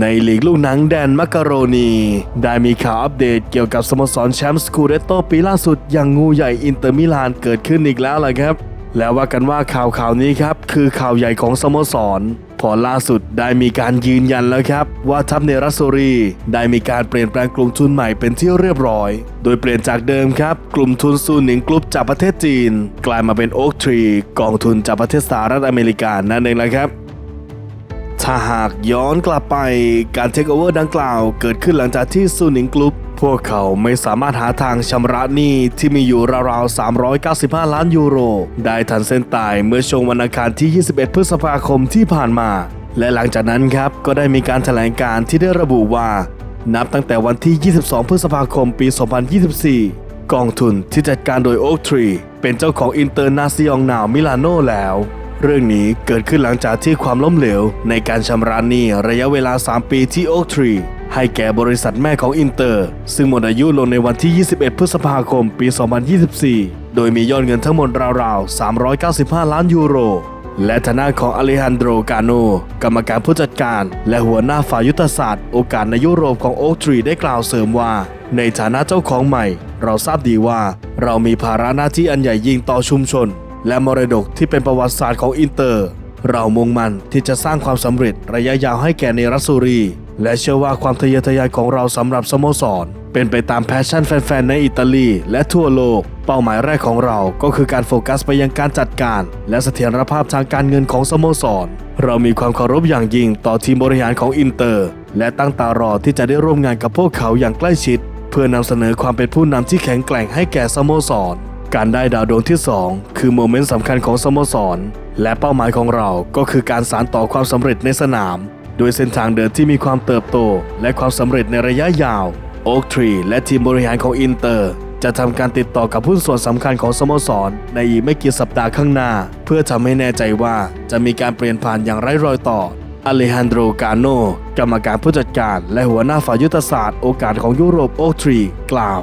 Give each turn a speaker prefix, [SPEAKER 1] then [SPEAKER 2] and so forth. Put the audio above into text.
[SPEAKER 1] ในลีกลูกหนังแดนมักกะโรนี ได้มีข่าวอัปเดตเกี่ยวกับสโมสรแชมป์สกูเรตโตปีล่าสุดอย่างงูใหญ่อินเตอร์มิลานเกิดขึ้นอีกแล้วล่ะครับ แล้วว่ากันว่าข่าวข่าวนี้ครับ คือข่าวใหญ่ของสโมสร พอล่าสุดได้มีการยืนยันแล้วครับ ว่าทัพเนรัสโซรีได้มีการเปลี่ยนแปลงกลุ่มทุนใหม่เป็นที่เรียบร้อย โดยเปลี่ยนจากเดิมครับ กลุ่มทุนซูหนิงกลุ่มจากประเทศจีน กลายมาเป็นโอ๊กทรีกองทุนจากประเทศสหรัฐอเมริกานั่นเองแหละครับ ถ้าหากย้อนกลับไปการเทคโอเวอร์ดังกล่าวเกิดขึ้นหลังจากที่ซูนิงกรุ๊ปพวกเขาไม่สามารถหาทางชำระหนี้ที่มีอยู่ราวๆ 395 ล้านยูโร ได้ทันเส้นตายเมื่อช่วงวันอังคารที่ 21 พฤษภาคมที่ผ่านมา และหลังจากนั้นครับก็ได้มีการแถลงการที่ได้ระบุว่า นับตั้งแต่วันที่ 22 พฤษภาคมปี 2024 กองทุนที่จัดการโดย Oak Tree เป็นเจ้าของอินเตอร์นาซิองนาวมิลานโนแล้ว เรื่องนี้เกิดขึ้นหลังจากที่ความล้มเหลว ในการชำระหนี้ระยะเวลา 3 ปีที่ Oak Tree ให้แก่บริษัทแม่ของอินเตอร์ ซึ่งหมดอายุลงในวันที่ 21 พฤษภาคม ปี 2024 โดยมียอดเงินทั้งหมดราวๆ 395 ล้านยูโร และทางด้านของอเลฮันโดรกาโน กรรมการผู้จัดการ และหัวหน้าฝ่ายยุทธศาสตร์โอกาสในยุโรปของโอ๊กทรีได้กล่าวเสริมว่า ในฐานะเจ้าของใหม่ เราทราบดีว่า เรามีภาระหน้าที่อันใหญ่ยิ่งต่อชุมชน และมรดกที่เป็นประวัติศาสตร์ของอินเตอร์ เรามุ่งมั่นที่จะสร้างความสำเร็จระยะยาวให้แก่เนรัสซูรี และเชื่อว่าความทะเยอทะยานของเราสำหรับสโมสร เป็นไปตามแพชชั่นแฟนๆในอิตาลีและทั่วโลก เป้าหมายแรกของเราก็คือการโฟกัสไปยังการจัดการ และเสถียรภาพทางการเงินของสโมสร เรามีความเคารพอย่างยิ่งต่อทีมบริหารของอินเตอร์ และตั้งตารอที่จะได้ร่วมงานกับพวกเขาอย่างใกล้ชิด เพื่อนำเสนอความเป็นผู้นำที่แข็งแกร่งให้แก่สโมสร การได้ดาวดวงที่ 2 คือโมเมนต์สำคัญของสโมสร และเป้าหมายของเราก็คือการสานต่อความสำเร็จในสนาม โดยเส้นทางเดินที่มีความเติบโต และความสำเร็จในระยะยาวโอ๊กทรีและทีมบริหารของอินเตอร์ จะทำการติดต่อกับหุ้นส่วนสำคัญของสโมสร ในอีกไม่กี่สัปดาห์ข้างหน้า เพื่อทำให้แน่ใจว่าจะมีการเปลี่ยนผ่านอย่างไร้รอยต่ออเลฮันโดรกาโนกรรมการผู้จัดการ และหัวหน้าฝ่ายยุทธศาสตร์โอกาสของยุโรปโอ๊กทรีกล่าว